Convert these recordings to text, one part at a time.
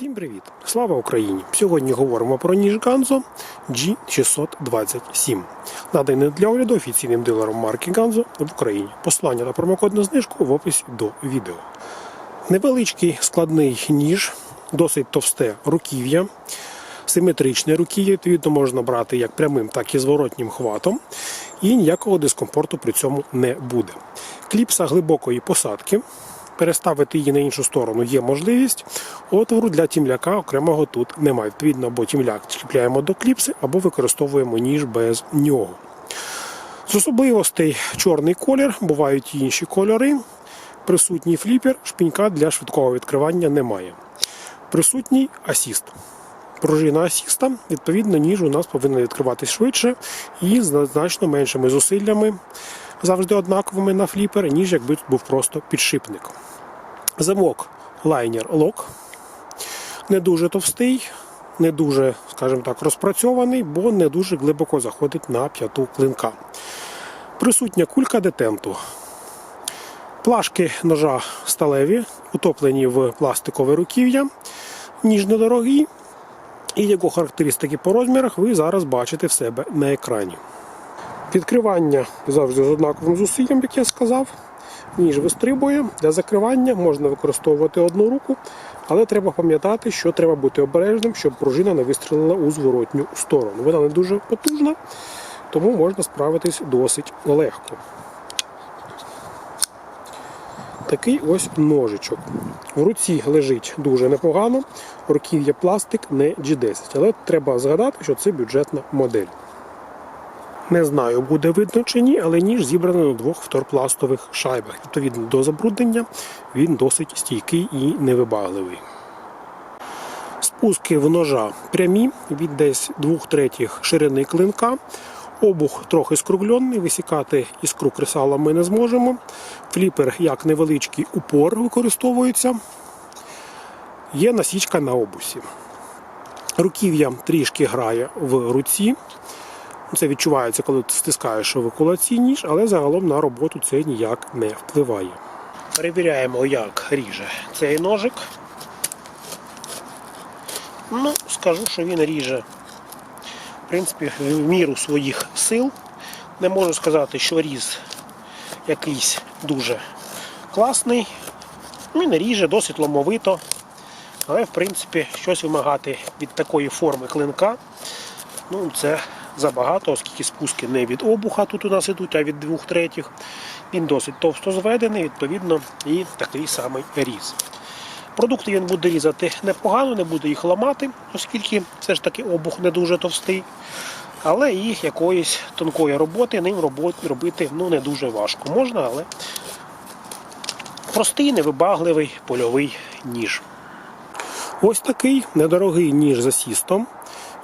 Всім привіт! Слава Україні! Сьогодні говоримо про ніж Ганзо G627, наданий для огляду офіційним дилером марки Ганзо в Україні. Посилання на промокодну знижку в описі до відео. Невеличкий складний ніж, досить товсте руків'я, симетричне руків'я, відповідно можна брати як прямим, так і зворотнім хватом, і ніякого дискомфорту при цьому не буде. Кліпса глибокої посадки. Переставити її на іншу сторону є можливість. Отвору для тімляка окремого тут немає. Відповідно, або тімляк чіпляємо до кліпси, або використовуємо ніж без нього. З особливостей чорний колір, бувають і інші кольори. Присутній фліпер, шпінька для швидкого відкривання немає. Присутній асіст. Пружина асіста, відповідно, ніж у нас повинен відкриватись швидше і з значно меншими зусиллями, завжди однаковими на фліпер, ніж якби тут був просто підшипник. Замок лайнер лок. Не дуже товстий, не дуже, скажімо так, розпрацьований, бо не дуже глибоко заходить на п'яту клинка. Присутня кулька детенту. Плашки ножа сталеві, утоплені в пластикове руків'я, ніж недорогий. І його характеристики по розмірах ви зараз бачите в себе на екрані. Відкривання завжди з однаковим зусиллям, як я сказав. Ніж вистрибує. Для закривання можна використовувати одну руку, але треба пам'ятати, що треба бути обережним, щоб пружина не вистрілила у зворотню сторону. Вона не дуже потужна, тому можна справитись досить легко. Такий ось ножичок. В руці лежить дуже непогано. Руків'я пластик не G10, але треба згадати, що це бюджетна модель. Не знаю, буде видно чи ні, але ніж зібраний на двох вторпластових шайбах. Відповідно до забруднення він досить стійкий і невибагливий. Спуски в ножа прямі від десь 2 третіх ширини клинка. Обух трохи скруглений, висікати іскру кресала ми не зможемо. Фліпер як невеличкий упор використовується. Є насічка на обусі. Руків'я трішки грає в руці. Це відчувається, коли ти стискаєш в ніж, але загалом на роботу це ніяк не впливає. Перевіряємо, як ріже цей ножик. Ну, скажу, що він ріже, в принципі, в міру своїх сил. Не можу сказати, що різ якийсь дуже класний. Він ріже досить ломовито. Але, в принципі, щось вимагати від такої форми клинка. Ну, це забагато, оскільки спуски не від обуха тут у нас ідуть, а від двох третіх. Він досить товсто зведений, відповідно, і такий самий різ. Продукти він буде різати непогано, не буде їх ламати, оскільки все ж таки обух не дуже товстий. Але і якоїсь тонкої роботи ним робити ну, не дуже важко. Можна, але простий, невибагливий польовий ніж. Ось такий недорогий ніж з асістом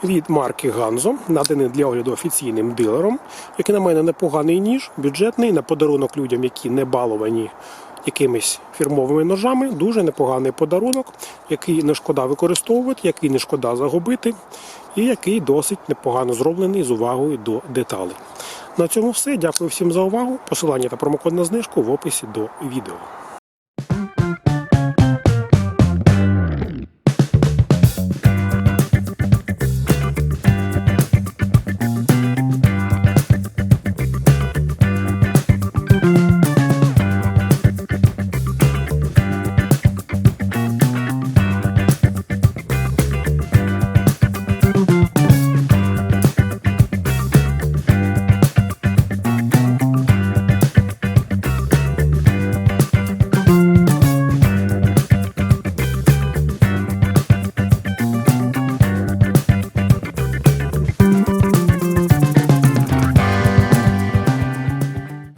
від марки Ганзо, наданий для огляду офіційним дилером, який на мене непоганий ніж, бюджетний на подарунок людям, які не баловані якимись фірмовими ножами. Дуже непоганий подарунок, який не шкода використовувати, який не шкода загубити, і який досить непогано зроблений з увагою до деталей. На цьому все. Дякую всім за увагу. Посилання та промокод на знижку в описі до відео.